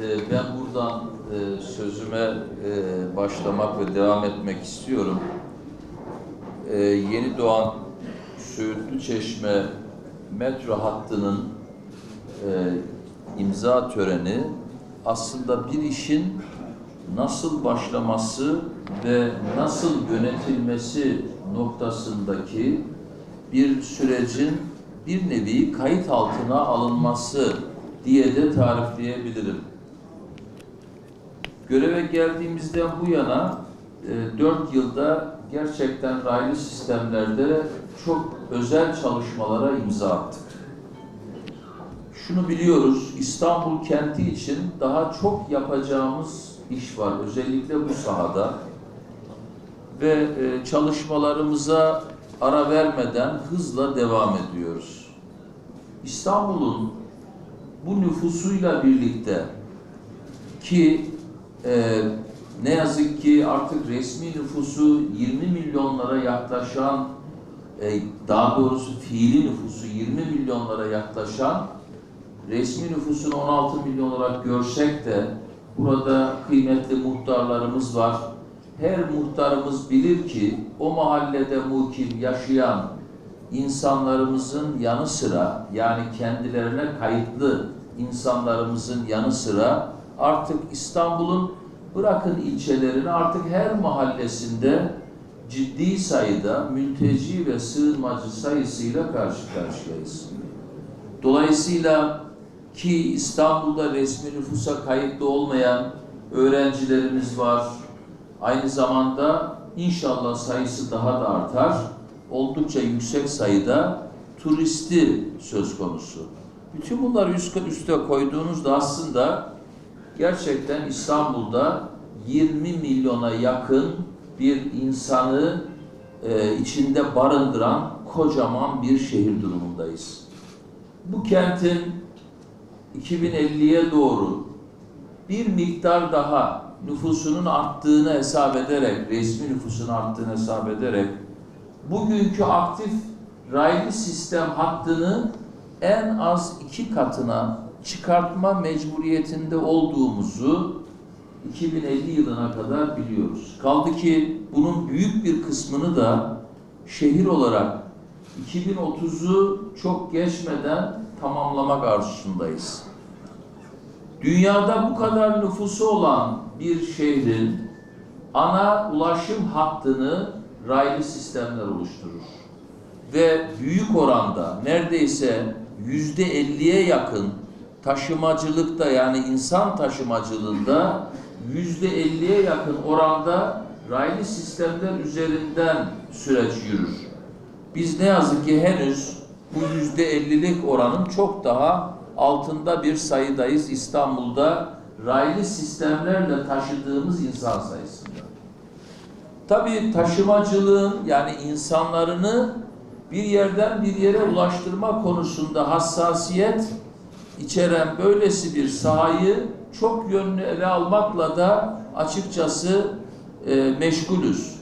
e, ben buradan e, sözüme e, başlamak ve devam etmek istiyorum. E, yeni doğan Söğütlü Çeşme metro hattının e, imza töreni aslında bir işin nasıl başlaması ve nasıl yönetilmesi noktasındaki bir sürecin bir nevi kayıt altına alınması diye de tarifleyebilirim. Göreve geldiğimizden bu yana e, 4 yılda gerçekten raylı sistemlerde çok özel çalışmalara imza attık. Şunu biliyoruz, İstanbul kenti için daha çok yapacağımız iş var, özellikle bu sahada. Ve e, çalışmalarımıza ara vermeden hızla devam ediyoruz. İstanbul'un bu nüfusuyla birlikte ki e, ne yazık ki artık resmi nüfusu 20 milyonlara yaklaşan e, daha doğrusu fiili nüfusu 20 milyonlara yaklaşan resmi nüfusunu 16 milyon olarak görsek de burada kıymetli muhtarlarımız var. Her muhtarımız bilir ki o mahallede mukim yaşayan insanlarımızın yanı sıra yani kendilerine kayıtlı insanlarımızın yanı sıra artık İstanbul'un bırakın ilçelerini artık her mahallesinde ciddi sayıda mülteci ve sığınmacı sayısıyla karşı karşıyayız. Dolayısıyla ki İstanbul'da resmi nüfusa kayıtlı olmayan öğrencilerimiz var. Aynı zamanda inşallah sayısı daha da artar. Oldukça yüksek sayıda turisti söz konusu. Bütün bunları üst üste koyduğunuzda aslında gerçekten İstanbul'da 20 milyona yakın bir insanı e, içinde barındıran kocaman bir şehir durumundayız. Bu kentin 2050'ye doğru bir miktar daha nüfusunun arttığını hesap ederek, resmi nüfusun arttığını hesap ederek bugünkü aktif raylı sistem hattını en az iki katına çıkartma mecburiyetinde olduğumuzu 2050 yılına kadar biliyoruz. Kaldı ki bunun büyük bir kısmını da şehir olarak 2030'u çok geçmeden tamamlamak arzusundayız. Dünyada bu kadar nüfusu olan bir şehrin ana ulaşım hattını raylı sistemler oluşturur. Ve büyük oranda neredeyse yüzde elliye yakın taşımacılıkta yani insan taşımacılığında yüzde elliye yakın oranda raylı sistemler üzerinden süreç yürür. Biz ne yazık ki henüz bu yüzde ellilik oranın çok daha altında bir sayıdayız İstanbul'da raylı sistemlerle taşıdığımız insan sayısında. Tabii taşımacılığın yani insanlarını bir yerden bir yere ulaştırma konusunda hassasiyet içeren böylesi bir sahayı çok yönlü ele almakla da açıkçası e, meşgulüz.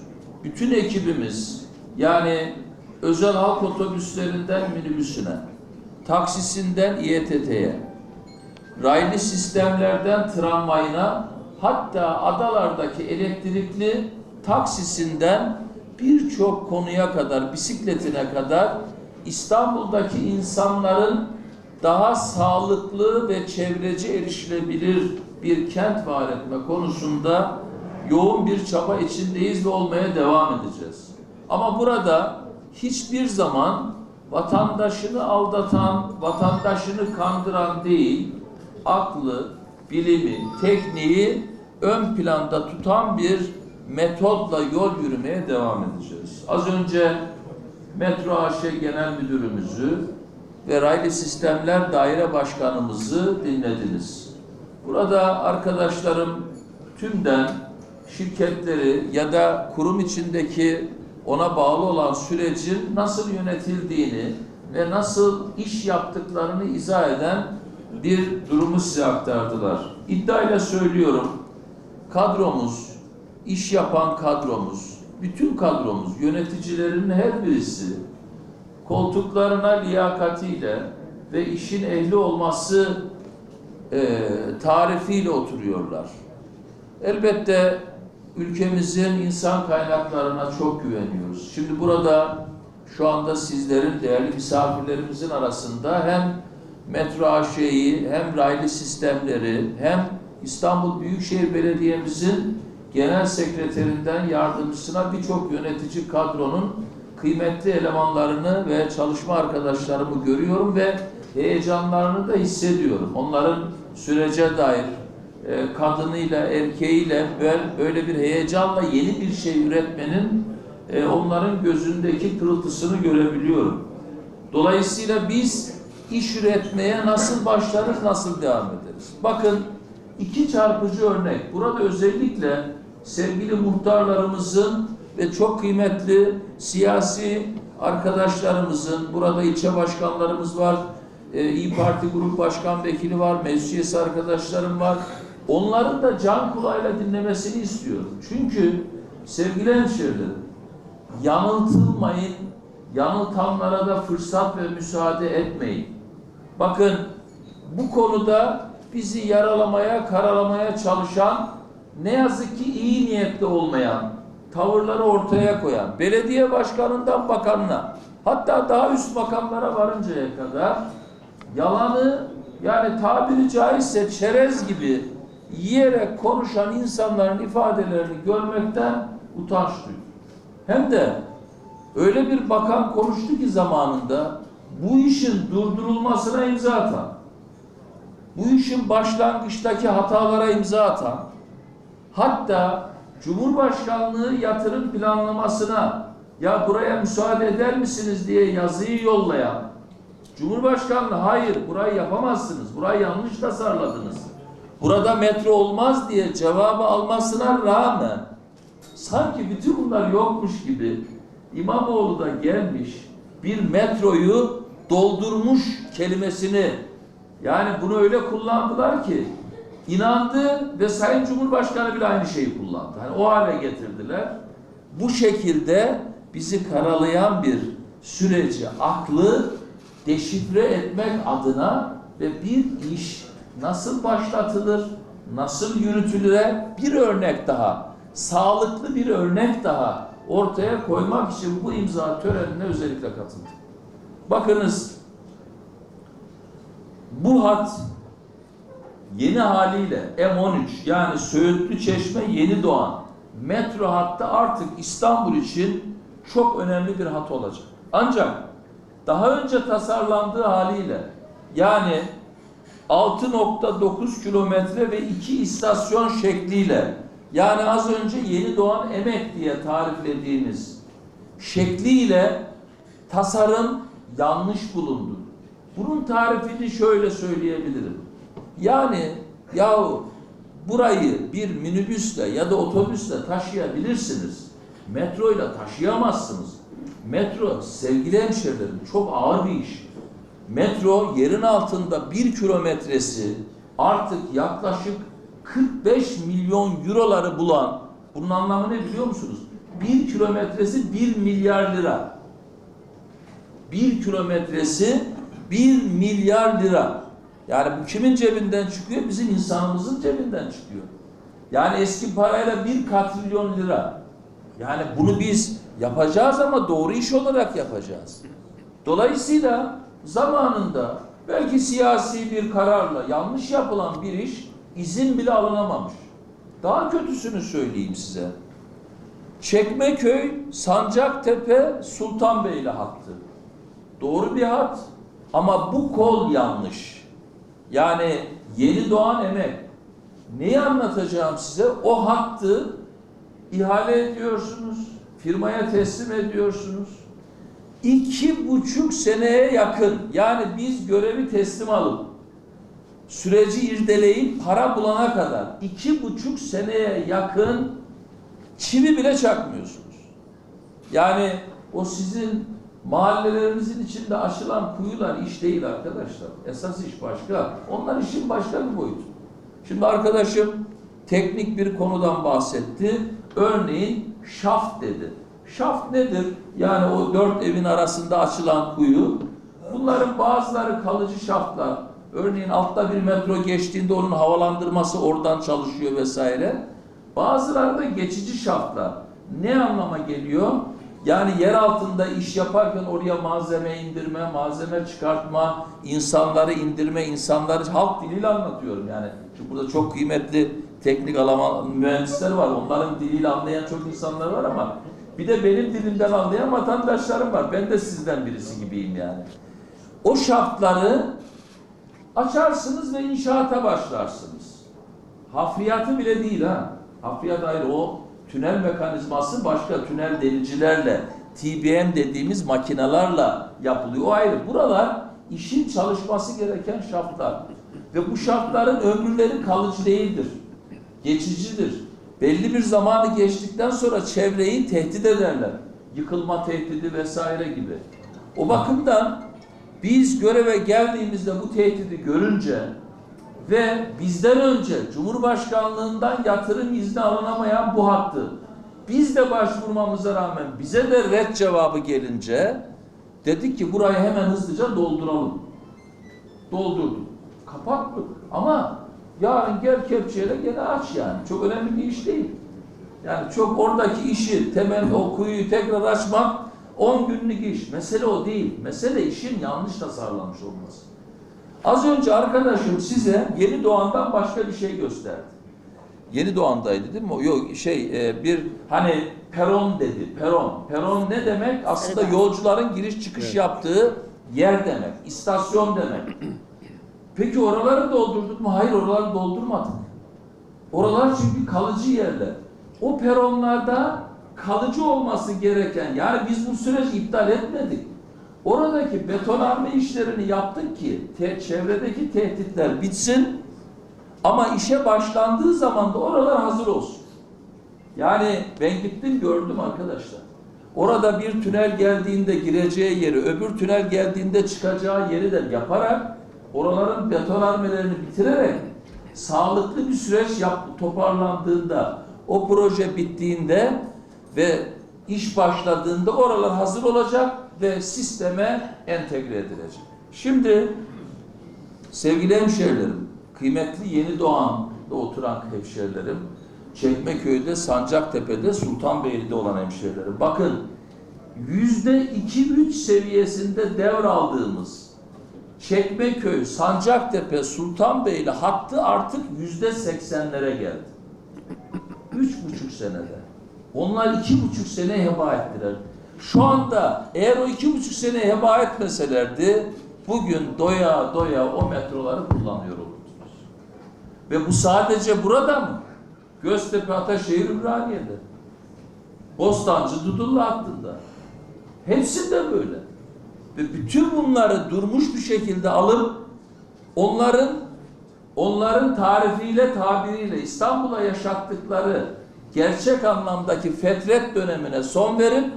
Bütün ekibimiz yani özel halk otobüslerinden minibüsüne, taksisinden İETT'ye, raylı sistemlerden tramvayına, hatta adalardaki elektrikli taksisinden birçok konuya kadar, bisikletine kadar İstanbul'daki insanların daha sağlıklı ve çevreci erişilebilir bir kent var etme konusunda yoğun bir çaba içindeyiz ve olmaya devam edeceğiz. Ama burada hiçbir zaman vatandaşını aldatan, vatandaşını kandıran değil, aklı, bilimi, tekniği ön planda tutan bir metodla yol yürümeye devam edeceğiz. Az önce Metro AŞ Genel Müdürümüzü ve Raylı Sistemler Daire Başkanımızı dinlediniz. Burada arkadaşlarım tümden şirketleri ya da kurum içindeki ona bağlı olan sürecin nasıl yönetildiğini ve nasıl iş yaptıklarını izah eden bir durumu size aktardılar. İddiayla söylüyorum, kadromuz, iş yapan kadromuz, bütün kadromuz, yöneticilerin her birisi koltuklarına liyakatiyle ve işin ehli olması e, tarifiyle oturuyorlar. Elbette ülkemizin insan kaynaklarına çok güveniyoruz. Şimdi burada şu anda sizlerin değerli misafirlerimizin arasında hem Metro AŞ'yi hem raylı sistemleri hem İstanbul Büyükşehir Belediye'mizin genel sekreterinden yardımcısına birçok yönetici kadronun kıymetli elemanlarını ve çalışma arkadaşlarımı görüyorum ve heyecanlarını da hissediyorum. Onların sürece dair e, kadınıyla, erkeğiyle böyle- bir heyecanla yeni bir şey üretmenin e, onların gözündeki pırıltısını görebiliyorum. Dolayısıyla biz iş üretmeye nasıl başlarız, nasıl devam ederiz? Bakın iki çarpıcı örnek. Burada özellikle sevgili muhtarlarımızın ve çok kıymetli siyasi arkadaşlarımızın, burada ilçe başkanlarımız var, e, İyi Parti Grup Başkan Vekili var, meclis üyesi arkadaşlarım var. Onların da can kulağıyla dinlemesini istiyorum. Çünkü sevgili hemşehrilerim, yanıltılmayın, yanıltanlara da fırsat ve müsaade etmeyin. Bakın bu konuda bizi yaralamaya, karalamaya çalışan ne yazık ki iyi niyetli olmayan, tavırları ortaya koyan, belediye başkanından bakanına, hatta daha üst makamlara varıncaya kadar yalanı yani tabiri caizse çerez gibi yiyerek konuşan insanların ifadelerini görmekten utanç duyuyorum. Hem de öyle bir bakan konuştu ki zamanında bu işin durdurulmasına imza atan, bu işin başlangıçtaki hatalara imza atan, hatta Cumhurbaşkanlığı yatırım planlamasına ya buraya müsaade eder misiniz? diye yazıyı yollayan, Cumhurbaşkanlığı hayır burayı yapamazsınız, burayı yanlış tasarladınız, burada metro olmaz. diye cevabı almasına rağmen sanki bütün bunlar yokmuş gibi İmamoğlu da gelmiş bir metroyu doldurmuş kelimesini yani bunu öyle kullandılar ki inandı ve Sayın Cumhurbaşkanı bile aynı şeyi kullandı. Hani o hale getirdiler. Bu şekilde bizi karalayan bir süreci, aklı deşifre etmek adına ve bir iş nasıl başlatılır, nasıl yürütülür bir örnek daha, sağlıklı bir örnek daha ortaya koymak için bu imza törenine özellikle katıldım. Bakınız bu hat yeni haliyle M13 yani Söğütlü Çeşme Yeni Doğan metro hattı artık İstanbul için çok önemli bir hat olacak. Ancak daha önce tasarlandığı haliyle yani 6.9 kilometre ve iki istasyon şekliyle yani az önce yeni doğan emek diye tariflediğimiz şekliyle tasarım yanlış bulundu. Bunun tarifini şöyle söyleyebilirim. Yani yahu burayı bir minibüsle ya da otobüsle taşıyabilirsiniz. Metroyla taşıyamazsınız. Metro sevgili hemşehrilerim çok ağır bir iş. Metro yerin altında bir kilometresi artık yaklaşık 45 milyon euroları bulan bunun anlamı ne biliyor musunuz? Bir kilometresi 1 milyar lira. Bir kilometresi 1 milyar lira. Yani bu kimin cebinden çıkıyor? Bizim insanımızın cebinden çıkıyor. Yani eski parayla bir katrilyon lira. Yani bunu biz yapacağız ama doğru iş olarak yapacağız. Dolayısıyla zamanında belki siyasi bir kararla yanlış yapılan bir iş izin bile alınamamış. Daha kötüsünü söyleyeyim size. Çekmeköy, Sancaktepe, Sultanbeyli hattı. Doğru bir hat ama bu kol yanlış. Yani yeni doğan emek. Neyi anlatacağım size? O hattı ihale ediyorsunuz, firmaya teslim ediyorsunuz. İki buçuk seneye yakın yani biz görevi teslim alıp süreci irdeleyip para bulana kadar iki buçuk seneye yakın çivi bile çakmıyorsunuz. Yani o sizin mahallelerinizin içinde aşılan kuyular iş değil arkadaşlar. Esas iş başka. Onlar işin başka bir boyutu. Şimdi arkadaşım teknik bir konudan bahsetti. Örneğin şaft dedi. Şaft nedir? Yani o dört evin arasında açılan kuyu. Bunların bazıları kalıcı şaftlar, Örneğin altta bir metro geçtiğinde onun havalandırması oradan çalışıyor vesaire. Bazıları da geçici şaftlar. Ne anlama geliyor? Yani yer altında iş yaparken oraya malzeme indirme, malzeme çıkartma, insanları indirme, insanları halk diliyle anlatıyorum yani. Çünkü burada çok kıymetli teknik alama mühendisler var. Onların diliyle anlayan çok insanlar var ama bir de benim dilimden anlayan vatandaşlarım var. Ben de sizden birisi gibiyim yani. O şaftları açarsınız ve inşaata başlarsınız. Hafriyatı bile değil ha. Hafriyat ayrı o tünel mekanizması başka tünel delicilerle TBM dediğimiz makinalarla yapılıyor. O ayrı. Buralar işin çalışması gereken şaftlar. Ve bu şartların ömürleri kalıcı değildir. Geçicidir. Belli bir zamanı geçtikten sonra çevreyi tehdit ederler. Yıkılma tehdidi vesaire gibi. O bakımdan biz göreve geldiğimizde bu tehdidi görünce ve bizden önce Cumhurbaşkanlığından yatırım izni alınamayan bu hattı biz de başvurmamıza rağmen bize de red cevabı gelince dedik ki burayı hemen hızlıca dolduralım. Doldurduk. Kapattık. Ama yarın gel kepçeyle gene aç yani. Çok önemli bir iş değil. Yani çok oradaki işi, temel o kuyuyu tekrar açmak 10 günlük iş. Mesele o değil. Mesele işin yanlış tasarlanmış olması. Az önce arkadaşım size Yeni Doğan'dan başka bir şey gösterdi. Yeni Doğan'daydı değil mi? Yok şey e, bir hani peron dedi. Peron. Peron ne demek? Aslında Evet. yolcuların giriş çıkış yaptığı yer demek. istasyon demek. Peki oraları doldurduk mu? Hayır oraları doldurmadık. Oralar çünkü kalıcı yerler. O peronlarda kalıcı olması gereken yani biz bu süreci iptal etmedik. Oradaki betonarme işlerini yaptık ki te- çevredeki tehditler bitsin ama işe başlandığı zaman da oralar hazır olsun. Yani ben gittim gördüm arkadaşlar. Orada bir tünel geldiğinde gireceği yeri, öbür tünel geldiğinde çıkacağı yeri de yaparak oraların betonarmelerini bitirerek sağlıklı bir süreç yap, toparlandığında, o proje bittiğinde ve iş başladığında oralar hazır olacak ve sisteme entegre edilecek. Şimdi sevgili hemşehrilerim, kıymetli Yeni Doğan'da oturan hemşehrilerim, Çekmeköy'de, Sancaktepe'de, Sultanbeyli'de olan hemşehrilerim. Bakın yüzde iki üç seviyesinde devraldığımız Çekmeköy, Sancaktepe, Sultanbeyli hattı artık yüzde seksenlere geldi. Üç buçuk senede. Onlar iki buçuk sene heba ettiler. Şu anda eğer o iki buçuk sene heba etmeselerdi bugün doya doya o metroları kullanıyor olurdunuz. Ve bu sadece burada mı? Göztepe, Ataşehir, Ümraniye'de. Bostancı, Dudullu hattında. Hepsinde böyle. Ve bütün bunları durmuş bir şekilde alıp onların onların tarifiyle, tabiriyle İstanbul'a yaşattıkları gerçek anlamdaki fetret dönemine son verip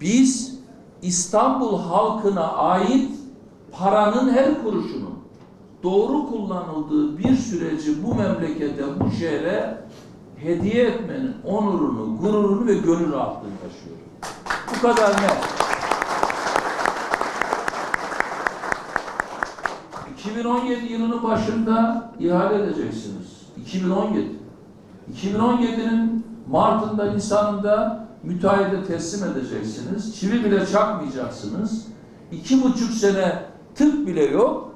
biz İstanbul halkına ait paranın her kuruşunun doğru kullanıldığı bir süreci bu memlekete, bu şehre hediye etmenin onurunu, gururunu ve gönül rahatlığını yaşıyorum. Bu kadar net. 2017 yılının başında ihale edeceksiniz. 2017. 2017'nin Mart'ında, Nisan'ında müteahhide teslim edeceksiniz. Çivi bile çakmayacaksınız. İki buçuk sene tık bile yok.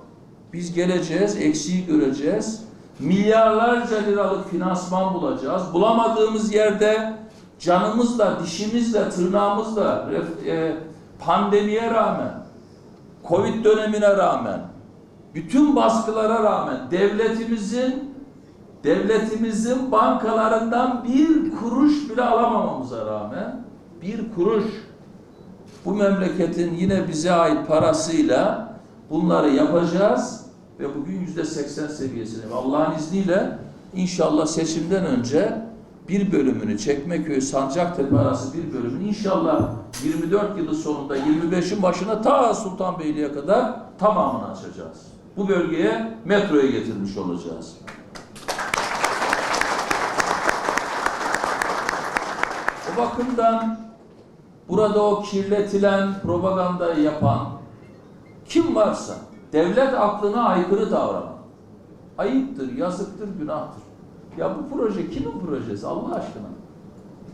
Biz geleceğiz, eksiği göreceğiz. Milyarlarca liralık finansman bulacağız. Bulamadığımız yerde canımızla, dişimizle, tırnağımızla e, pandemiye rağmen, Covid dönemine rağmen, bütün baskılara rağmen devletimizin devletimizin bankalarından bir kuruş bile alamamamıza rağmen bir kuruş bu memleketin yine bize ait parasıyla bunları yapacağız ve bugün yüzde seksen seviyesine ve Allah'ın izniyle inşallah seçimden önce bir bölümünü Çekmeköy Sancaktepe arası bir bölümünü inşallah 24 yılı sonunda 25'in başına ta Sultanbeyli'ye kadar tamamını açacağız. Bu bölgeye metroya getirmiş olacağız. O bakımdan burada o kirletilen propagandayı yapan kim varsa devlet aklına aykırı davranan. Ayıptır, yazıktır, günahtır. Ya bu proje kimin projesi Allah aşkına?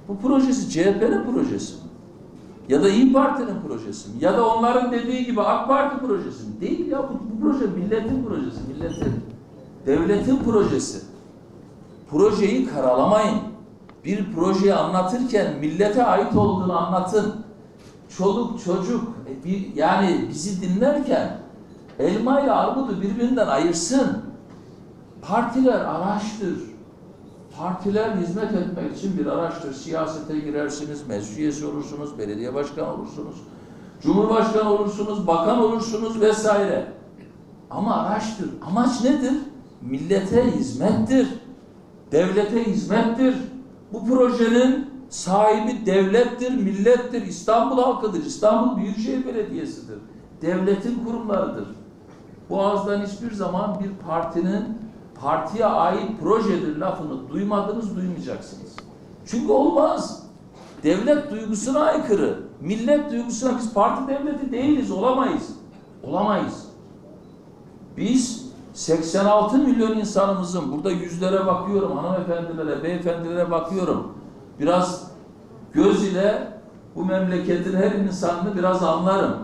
Bu projesi CHP'nin projesi mi? Ya da İYİ Parti'nin projesi mi? Ya da onların dediği gibi AK Parti projesi mi? Değil ya bu, bu proje milletin projesi, milletin. Devletin projesi. Projeyi karalamayın. Bir projeyi anlatırken millete ait olduğunu anlatın. Çoluk çocuk e, bir, yani bizi dinlerken elma ile armudu birbirinden ayırsın. Partiler araçtır. Partiler hizmet etmek için bir araçtır. Siyasete girersiniz, meclis olursunuz, belediye başkanı olursunuz, cumhurbaşkanı olursunuz, bakan olursunuz vesaire. Ama araçtır. Amaç nedir? Millete hizmettir. Devlete hizmettir. Bu projenin sahibi devlettir, millettir, İstanbul halkıdır, İstanbul Büyükşehir Belediyesi'dir. Devletin kurumlarıdır. Boğaz'dan hiçbir zaman bir partinin partiye ait projedir lafını duymadınız, duymayacaksınız. Çünkü olmaz. Devlet duygusuna aykırı. Millet duygusuna biz parti devleti değiliz, olamayız. Olamayız. Biz 86 milyon insanımızın, burada yüzlere bakıyorum, hanımefendilere, beyefendilere bakıyorum. Biraz göz ile bu memleketin her insanını biraz anlarım.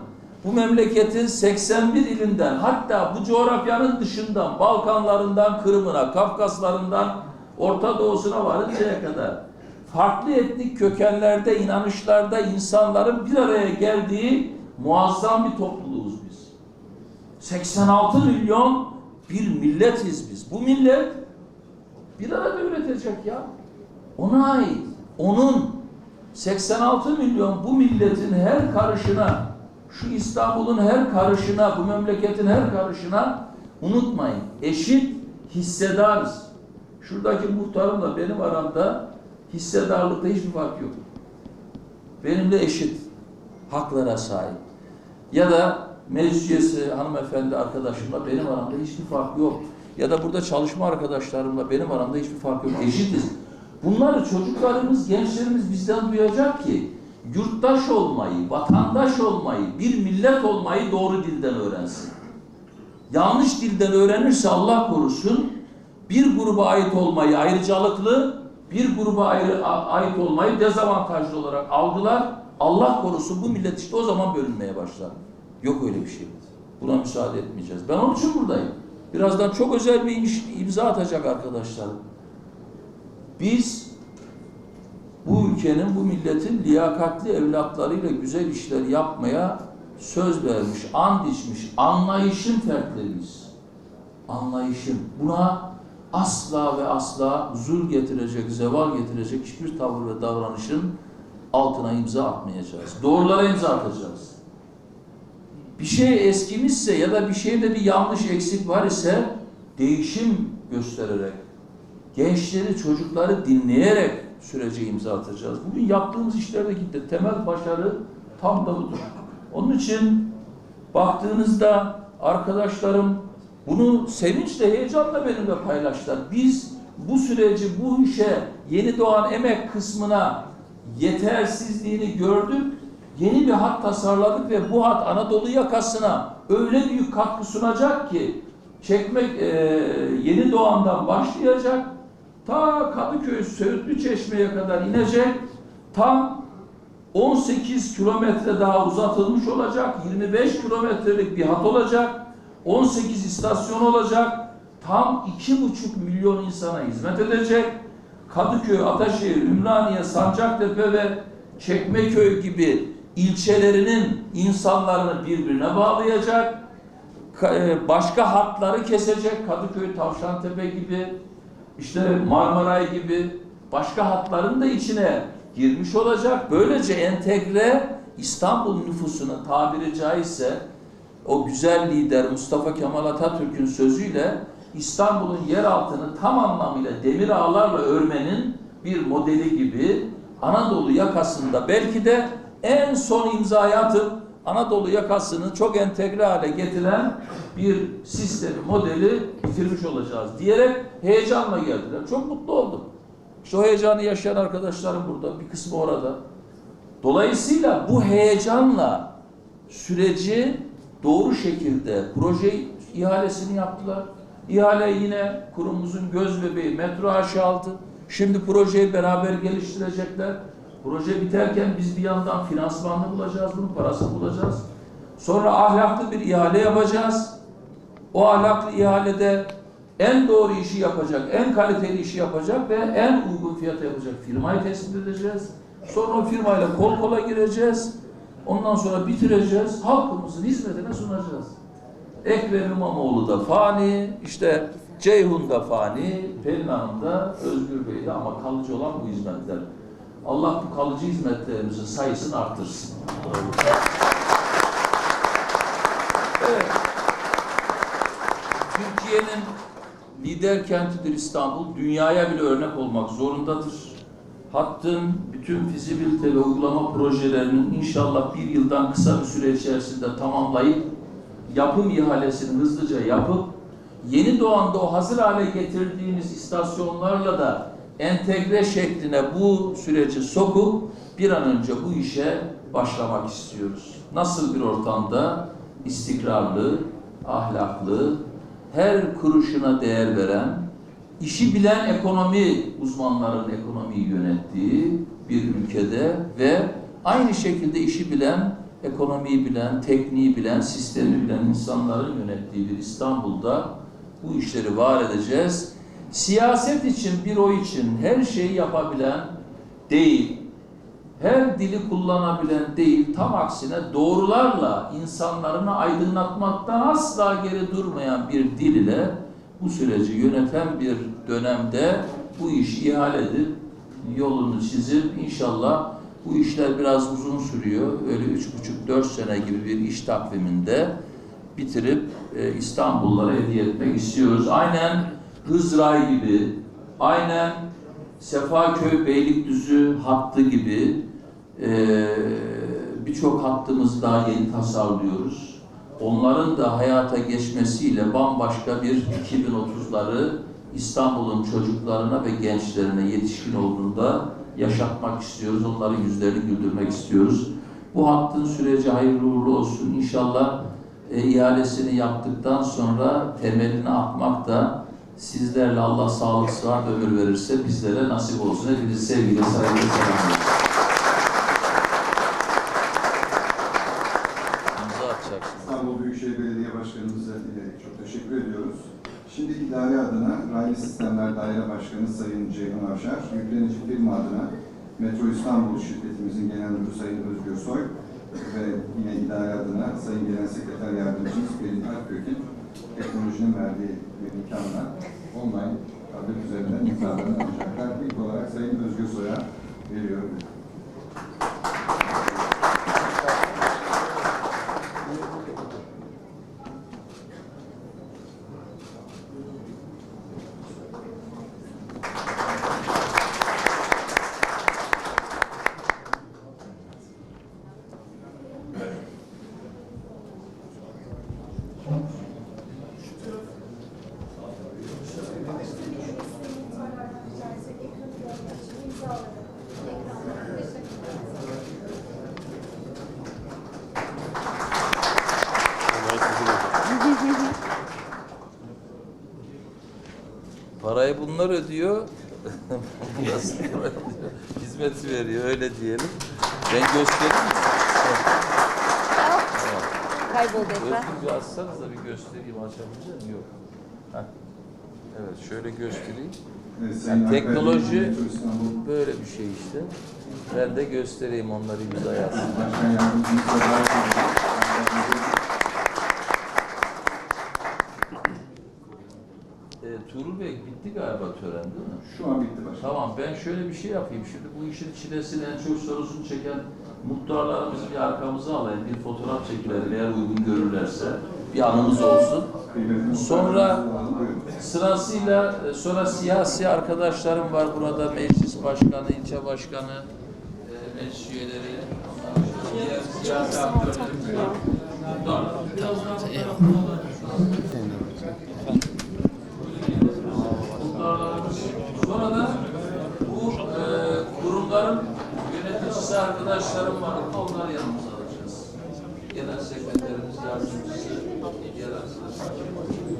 Bu memleketin 81 ilinden hatta bu coğrafyanın dışından Balkanlarından Kırım'ına, Kafkaslarından Orta Doğu'suna varıncaya kadar farklı etnik kökenlerde, inanışlarda insanların bir araya geldiği muazzam bir topluluğuz biz. 86 milyon bir milletiz biz. Bu millet bir arada üretecek ya. Ona ait. Onun 86 milyon bu milletin her karışına, şu İstanbul'un her karışına, bu memleketin her karışına unutmayın. Eşit hissedarız. Şuradaki muhtarımla benim aramda hissedarlıkta hiçbir fark yok. Benimle eşit. Haklara sahip. Ya da meclis hanımefendi arkadaşımla benim aramda hiçbir fark yok. Ya da burada çalışma arkadaşlarımla benim aramda hiçbir fark yok. Eşitiz. Bunları çocuklarımız, gençlerimiz bizden duyacak ki yurttaş olmayı, vatandaş olmayı, bir millet olmayı doğru dilden öğrensin. Yanlış dilden öğrenirse Allah korusun bir gruba ait olmayı ayrıcalıklı, bir gruba ayrı, ait olmayı dezavantajlı olarak algılar. Allah korusun bu millet işte o zaman bölünmeye başlar. Yok öyle bir şey. Buna müsaade etmeyeceğiz. Ben onun için buradayım. Birazdan çok özel bir imza atacak arkadaşlarım. Biz bu ülkenin, bu milletin liyakatli evlatlarıyla güzel işler yapmaya söz vermiş, and içmiş, anlayışın fertleriyiz. Anlayışın. Buna asla ve asla zul getirecek, zeval getirecek hiçbir tavır ve davranışın altına imza atmayacağız. Doğrulara imza atacağız. Bir şey eskimişse ya da bir şeyde bir yanlış eksik var ise değişim göstererek, gençleri, çocukları dinleyerek sürece imza atacağız. Bugün yaptığımız işlerdeki de temel başarı tam da budur. Onun için baktığınızda arkadaşlarım bunu sevinçle, heyecanla benimle paylaştılar. Biz bu süreci, bu işe yeni doğan emek kısmına yetersizliğini gördük. Yeni bir hat tasarladık ve bu hat Anadolu yakasına öyle büyük katkı sunacak ki çekmek e, yeni doğandan başlayacak ta Kadıköy Söğütlü Çeşme'ye kadar inecek. Tam 18 kilometre daha uzatılmış olacak. 25 kilometrelik bir hat olacak. 18 istasyon olacak. Tam 2,5 milyon insana hizmet edecek. Kadıköy, Ataşehir, Ümraniye, Sancaktepe ve Çekmeköy gibi ilçelerinin insanlarını birbirine bağlayacak. E, Başka hatları kesecek. Kadıköy, Tavşantepe gibi, işte Marmaray gibi başka hatların da içine girmiş olacak. Böylece entegre İstanbul nüfusuna tabiri caizse o güzel lider Mustafa Kemal Atatürk'ün sözüyle İstanbul'un yer altını tam anlamıyla demir ağlarla örmenin bir modeli gibi Anadolu yakasında belki de en son imzayı atıp Anadolu yakasını çok entegre hale getiren bir sistemi, modeli bitirmiş olacağız diyerek heyecanla geldiler. Çok mutlu oldum. İşte o heyecanı yaşayan arkadaşlarım burada, bir kısmı orada. Dolayısıyla bu heyecanla süreci doğru şekilde projeyi ihalesini yaptılar. İhale yine kurumumuzun göz bebeği Metro H aldı. Şimdi projeyi beraber geliştirecekler. Proje biterken biz bir yandan finansmanını bulacağız, bunun parasını bulacağız. Sonra ahlaklı bir ihale yapacağız. O ahlaklı ihalede en doğru işi yapacak, en kaliteli işi yapacak ve en uygun fiyata yapacak firmayı tespit edeceğiz. Sonra o firmayla kol kola gireceğiz. Ondan sonra bitireceğiz. Halkımızın hizmetine sunacağız. Ekrem İmamoğlu da fani, işte Ceyhun da fani, Pelin Hanım da, Özgür Bey de ama kalıcı olan bu hizmetler. Allah bu kalıcı hizmetlerimizin sayısını arttırsın. Evet. Türkiye'nin lider kentidir İstanbul. Dünyaya bile örnek olmak zorundadır. Hattın bütün fizibilite ve uygulama projelerinin inşallah bir yıldan kısa bir süre içerisinde tamamlayıp yapım ihalesini hızlıca yapıp yeni doğanda o hazır hale getirdiğimiz istasyonlarla da entegre şekline bu süreci sokup bir an önce bu işe başlamak istiyoruz. Nasıl bir ortamda istikrarlı, ahlaklı, her kuruşuna değer veren, işi bilen ekonomi uzmanların ekonomiyi yönettiği bir ülkede ve aynı şekilde işi bilen, ekonomiyi bilen, tekniği bilen, sistemi bilen insanların yönettiği bir İstanbul'da bu işleri var edeceğiz. Siyaset için, büro için her şeyi yapabilen değil, her dili kullanabilen değil, tam aksine doğrularla insanlarını aydınlatmaktan asla geri durmayan bir dil ile bu süreci yöneten bir dönemde bu iş ihale edip yolunu çizip inşallah bu işler biraz uzun sürüyor. Öyle üç buçuk dört sene gibi bir iş takviminde bitirip e, İstanbullara hediye etmek istiyoruz. Aynen Hızray gibi, aynen Sefaköy Beylikdüzü hattı gibi e, birçok hattımızı daha yeni tasarlıyoruz. Onların da hayata geçmesiyle bambaşka bir 2030'ları İstanbul'un çocuklarına ve gençlerine yetişkin olduğunda yaşatmak istiyoruz. Onların yüzlerini güldürmek istiyoruz. Bu hattın süreci hayırlı uğurlu olsun. İnşallah e, ihalesini yaptıktan sonra temelini atmak da sizlerle Allah sağlık sıhhat ömür verirse bizlere nasip olsun. Hepinizi sevgiyle, saygıyla selamlıyorum. İmza atacaksınız. İstanbul Büyükşehir Belediye Başkanımıza çok teşekkür ediyoruz. Şimdi idare adına Raylı Sistemler Daire Başkanı Sayın Ceyhun Avşar, yüklenici firma adına Metro İstanbul şirketimizin genel müdürü Sayın Özgür Soy ve yine idare adına Sayın Genel Sekreter Yardımcımız Pelin Alpkök'ün teknolojinin verdiği bir imkanla online tablet üzerinden imzalarını alacaklar. İlk olarak Sayın Özgür Soy'a veriyorum. Bunlar ödüyor. Hizmeti veriyor öyle diyelim. Ben göstereyim mi? Kayboldu ekran. Özgür bir açsanız da bir göstereyim açabilecek miyim? Yok. Heh. Evet şöyle göstereyim. Yani teknoloji böyle bir şey işte. Ben de göstereyim onları imza yazsın. Başkan Yardımcımız da davet ediyoruz. E, Tuğrul Bey bitti galiba tören değil mi? Şu an bitti başkanım. Tamam ben şöyle bir şey yapayım. Şimdi bu işin çilesini en çok sorusunu çeken muhtarlarımızı bir arkamıza alayım. Bir fotoğraf çekilelim eğer uygun görürlerse. Bir anımız olsun. Sonra-. Sırasıyla e, sonra siyasi arkadaşlarım var burada. Meclis başkanı, ilçe başkanı, e, meclis üyeleri, diğer siyasi aktörlerimiz var. Muhtarlarımız. Sonra da bu e, kurumların yöneticisi arkadaşlarım var. Onları yanımıza alacağız. Genel sekreterimiz, yardımcısı. Gel arkadaşlar.